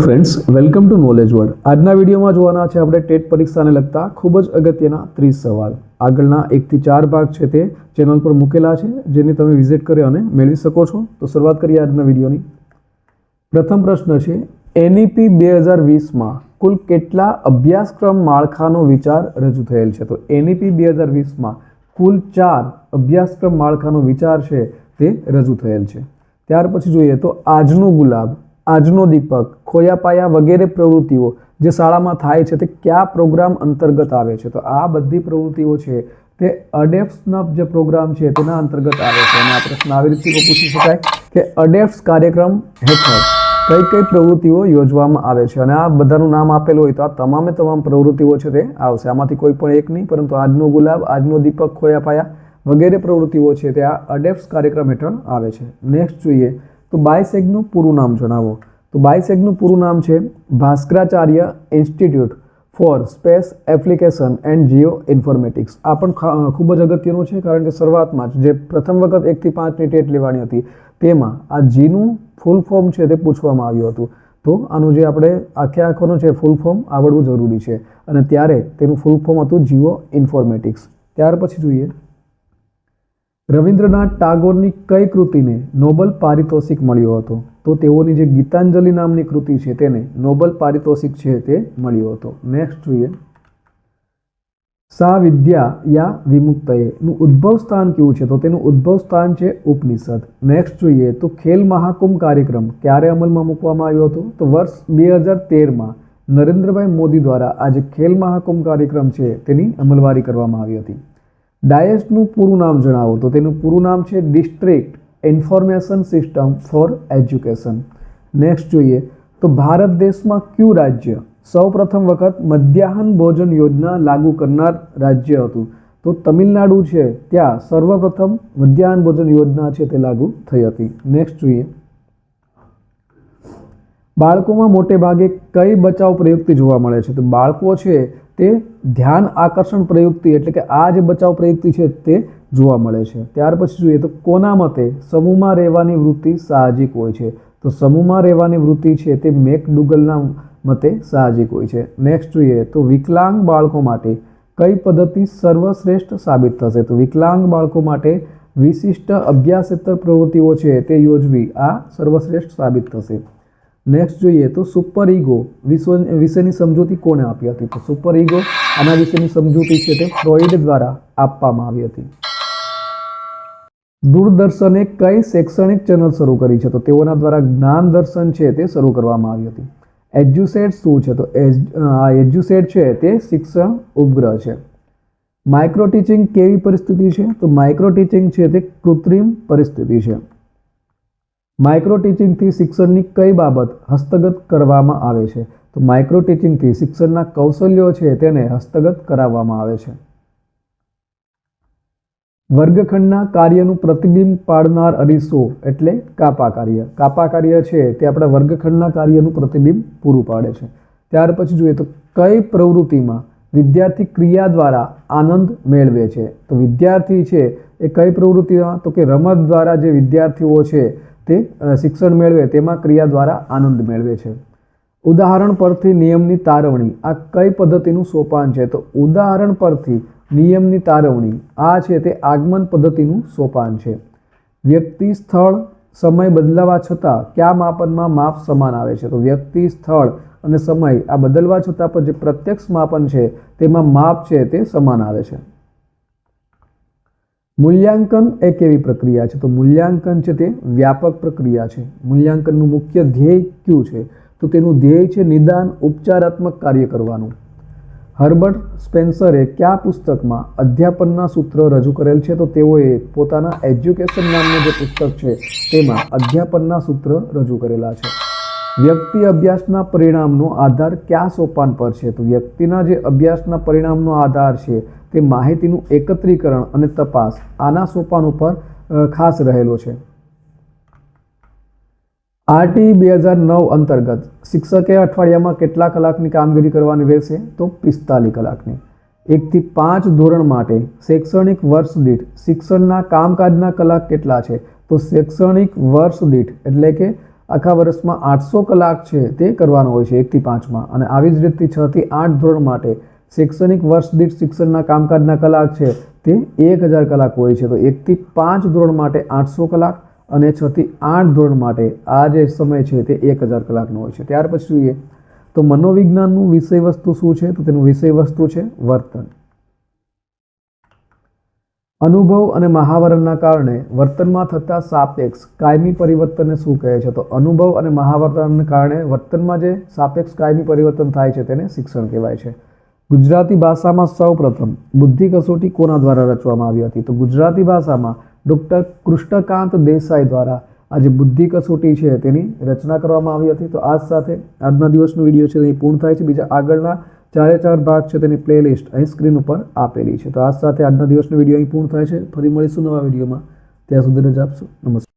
Friends welcome to knowledge word આજના વિડીયોમાં જોવાના છે આપણે ટેટ પરીક્ષાને લગતા ખૂબ જ અગત્યના ત્રીસ સવાલ. આગળના એકથી ચાર ભાગ છે તે ચેનલ પર મૂકેલા છે, જેને તમે વિઝિટ કરી અને મેળવી શકો છો. તો શરૂઆત કરીએ આજના વિડીયોની. પ્રથમ પ્રશ્ન છે, એનઈપી બે હજાર વીસમાં કુલ કેટલા અભ્યાસક્રમ માળખાનો વિચાર રજૂ થયેલ છે? તો એનઈપી બે હજાર વીસમાં કુલ ચાર અભ્યાસક્રમ માળખાનો વિચાર છે તે રજૂ થયેલ છે. ત્યાર પછી જોઈએ તો આજનો ગુલાબ આજનો દીપક, ખોયાપાયા વગેરે પ્રવૃત્તિઓ જે શાળામાં થાય છે, તે કયા પ્રોગ્રામ અંતર્ગત આવે છે? તો આ બધી પ્રવૃત્તિઓ છે, તે અડેપ્સના જે પ્રોગ્રામ છે, તેના અંતર્ગત આવે છે. અને આ પ્રશ્ન આવી રીતે પૂછી શકાય કે અડેપ્સ કાર્યક્રમ હેઠળ કઈ કઈ પ્રવૃત્તિઓ યોજવામાં આવે છે? અને આ બધાનું નામ આપેલું હોય તો આ તમામે તમામ પ્રવૃત્તિઓ છે તે આવશે. આમાંથી કોઈ પણ એક નહીં, પરંતુ આજનો ગુલાબ, આજનો દીપક, ખોયાપાયા વગેરે પ્રવૃત્તિઓ છે, તે આ અડેપ્સ કાર્યક્રમ હેઠળ આવે છે. નેક્સ્ટ જોઈએ તો બાયસેગનું પૂરું નામ જણાવો. તો બાયસેગનું પૂરું નામ છે Bhaskaracharya institute for space application and geo informatics. આ પણ ખૂબ જ અગત્યનું છે કારણ કે શરૂઆતમાં જ જે પ્રથમ વખત એકથી પાંચની ટેટ લેવાની હતી, તેમાં આ જીનું ફૂલ ફોર્મ છે તે પૂછવામાં આવ્યું હતું. તો આનું જે આપણે આખે આખોનું છે ફૂલ ફોર્મ આવડવું જરૂરી છે. અને ત્યારે તેનું ફૂલ ફોર્મ હતું જીઓ ઇન્ફોર્મેટિક્સ. ત્યાર પછી જોઈએ. રવિન્દ્રનાથ ટાગોરની કઈ કૃતિને નોબલ પારિતોષિક મળ્યો હતો? તો તેઓની જે ગીતાંજલિ નામની કૃતિ છે તેને નોબલ પારિતોષિક છે તે મળ્યો હતો. નેક્સ્ટ જોઈએ. સા વિદ્યા યા વિમુક્તએ નું ઉદ્ભવ સ્થાન કેવું છે? તો તેનું ઉદ્ભવ સ્થાન છે ઉપનિષદ. નેક્સ્ટ જોઈએ. તો ખેલ મહાકુંભ કાર્યક્રમ ક્યારે અમલમાં મૂકવામાં આવ્યો હતો? તો વર્ષ બે હજાર તેરમાં નરેન્દ્રભાઈ મોદી દ્વારા આ જે ખેલ મહાકુંભ કાર્યક્રમ છે તેની અમલવારી કરવામાં આવી હતી. ડાયસનું પૂરું નામ જણાવો. તો તેનું પૂરું નામ છે district information system for education next જોઈએ. તો ભારત દેશમાં કયું રાજ્ય? સૌપ્રથમ વખત મધ્યાહન ભોજન યોજના લાગુ કરનાર રાજ્ય હતું. તો તમિલનાડુ છે. ત્યાં સર્વપ્રથમ મધ્યાહન ભોજન યોજના છે તે લાગુ થઈ હતી. નેક્સ્ટ જોઈએ. બાળકોમાં મોટે ભાગે કઈ બચાવ પ્રયુક્તિ જોવા મળે છે? તો બાળકો છે તે ધ્યાન આકર્ષણ પ્રયુક્તિ એટલે કે આ જે બચાવ પ્રયુક્તિ છે તે જોવા મળે છે. ત્યાર પછી જોઈએ તો કોના મતે સમૂહમાં રહેવાની વૃત્તિ સાહજિક હોય છે. તો સમૂહમાં રહેવાની વૃત્તિ છે તે મેક ડુગલના મતે સાહજિક હોય છે. નેક્સ્ટ જોઈએ તો વિકલાંગ બાળકો માટે કઈ પદ્ધતિ સર્વશ્રેષ્ઠ સાબિત થશે? તો વિકલાંગ બાળકો માટે વિશિષ્ટ અભ્યાસેતર પ્રવૃત્તિઓ છે તે યોજવી આ સર્વશ્રેષ્ઠ સાબિત થશે. નેક્સ્ટ જોઈએ તો સુપર ઈગો વિશ્વ વિશેની સમજૂતી કોણે આપી હતી? તો સુપર ઈગો આના વિશેની સમજૂતી છે તે ફ્રોઇડ દ્વારા આપવામાં આવી હતી. દૂરદર્શને કઈ શૈક્ષણિક ચેનલ શરૂ કરી છે? તો તેઓના દ્વારા જ્ઞાન દર્શન છે તે શરૂ કરવામાં આવી હતી. એજ્યુસેટ શું છે? તો આ એજ્યુસેટ છે તે શિક્ષણ ઉપગ્રહ છે. માઇક્રો ટીચિંગ કેવી પરિસ્થિતિ છે? તો માઇક્રો ટીચિંગ છે તે કૃત્રિમ પરિસ્થિતિ છે. માઇક્રો ટીચિંગથી શિક્ષણની કઈ બાબત હસ્તગત કરવામાં આવે છે? તો માઇક્રો ટીચિંગથી શિક્ષણના કૌશલ્યો છે તેને હસ્તગત કરાવવામાં આવે છે. વર્ગખંડના કાર્યનું પ્રતિબિંબ પાડનાર અરીસો એટલે કાપા કાર્ય કાપા કાર્ય છે તે આપણા વર્ગખંડના કાર્યનું પ્રતિબિંબ પૂરું પાડે છે. ત્યાર પછી જોઈએ તો કઈ પ્રવૃત્તિમાં વિદ્યાર્થી ક્રિયા દ્વારા આનંદ મેળવે છે? તો વિદ્યાર્થી છે એ કઈ પ્રવૃત્તિમાં? તો કે રમત દ્વારા જે વિદ્યાર્થીઓ છે તે શિક્ષણ મેળવે તેમાં ક્રિયા દ્વારા આનંદ મેળવે છે. ઉદાહરણ પરથી નિયમની તારવણી. આ કઈ પદ્ધતિનું સોપાન છે? તો ઉદાહરણ પરથી નિયમની તારવણી. આ છે તે આગમન પદ્ધતિનું સોપાન છે. વ્યક્તિ, સ્થળ, સમય બદલાવા છતાં કયા માપનમાં માપ સમાન આવે છે? તો વ્યક્તિ, સ્થળ અને સમય આ બદલવા છતાં પણ જે પ્રત્યક્ષ માપન છે તેમાં માપ છે તે સમાન આવે છે. મૂલ્યાંકન એ કેવી પ્રક્રિયા છે. તો મૂલ્યાંકન છે તે વ્યાપક પ્રક્રિયા છે. મૂલ્યાંકનનું મુખ્ય ધ્યેય કયું છે? તો તેનું ધ્યેય છે નિદાન, ઉપચારાત્મક કાર્ય કરવાનું. હર્બર્ટ સ્પેન્સરે કયા પુસ્તકમાં અધ્યાપનના સૂત્ર રજૂ કરેલ છે? તો તેઓએ પોતાના એજ્યુકેશન નામનું જે પુસ્તક છે તેમાં અધ્યાપનના સૂત્ર રજૂ કરેલા છે. વ્યક્તિ અભ્યાસના પરિણામનો આધાર કયા સોપાન પર છે? તો વ્યક્તિના જે અભ્યાસના પરિણામનો આધાર છે તે માહિતીનું એકત્રીકરણ અને તપાસ આના સોપાન ઉપર ખાસ રહેલો છે. આરટી બે હજાર નવ અંતર્ગત શિક્ષકે અઠવાડિયામાં કેટલા કલાકની કામગીરી કરવાની રહેશે તો પિસ્તાલીસ કલાકની. એકથી પાંચ ધોરણ માટે શૈક્ષણિક વર્ષ દીઠ શિક્ષણના કામકાજના કલાક કેટલા છે? તો શૈક્ષણિક વર્ષ દીઠ, એટલે કે આખા વર્ષમાં આઠસો કલાક છે તે કરવાનો હોય છે એકથી પાંચમાં. અને આવી જ રીતથી છથી આઠ ધોરણ માટે શૈક્ષણિક વર્ષ દીઠ શિક્ષણના કામકાજના કલાક છે તે એક હજાર કલાક હોય છે. તો એકથી પાંચ ધોરણ માટે આઠસો કલાક અને છથી આઠ ધોરણ માટે આ જે સમય છે તે એક હજાર કલાકનો હોય છે. ત્યાર પછી જોઈએ. તો મનોવિજ્ઞાનનું વિષય વસ્તુ શું છે? તો તેનું વિષય વસ્તુ છે વર્તન. અનુભવ અને મહાવરણના કારણે વર્તનમાં થતા સાપેક્ષ કાયમી પરિવર્તનને શું કહે છે? તો અનુભવ અને મહાવરણને કારણે વર્તનમાં જે સાપેક્ષ કાયમી પરિવર્તન થાય છે તેને શિક્ષણ કહેવાય છે. ગુજરાતી ભાષામાં સૌપ્રથમ બુદ્ધિ કસોટી કોના દ્વારા રચવામાં આવી હતી? તો ગુજરાતી ભાષામાં ડૉક્ટર કૃષ્ણકાંત દેસાઈ દ્વારા આ જે બુદ્ધિ કસોટી છે તેની રચના કરવામાં આવી હતી. તો આ સાથે આજના દિવસનો વીડિયો છે એ પૂર્ણ થાય છે. બીજા આગળના ચારે ચાર ભાગ છે તેની પ્લેલિસ્ટ અહીં સ્ક્રીન ઉપર આપેલી છે. તો આ સાથે આજના દિવસનો વીડિયો અહીં પૂર્ણ થાય છે. ફરી મળીશું નવા વિડીયોમાં. ત્યાં સુધી રજા આપશો. નમસ્કાર.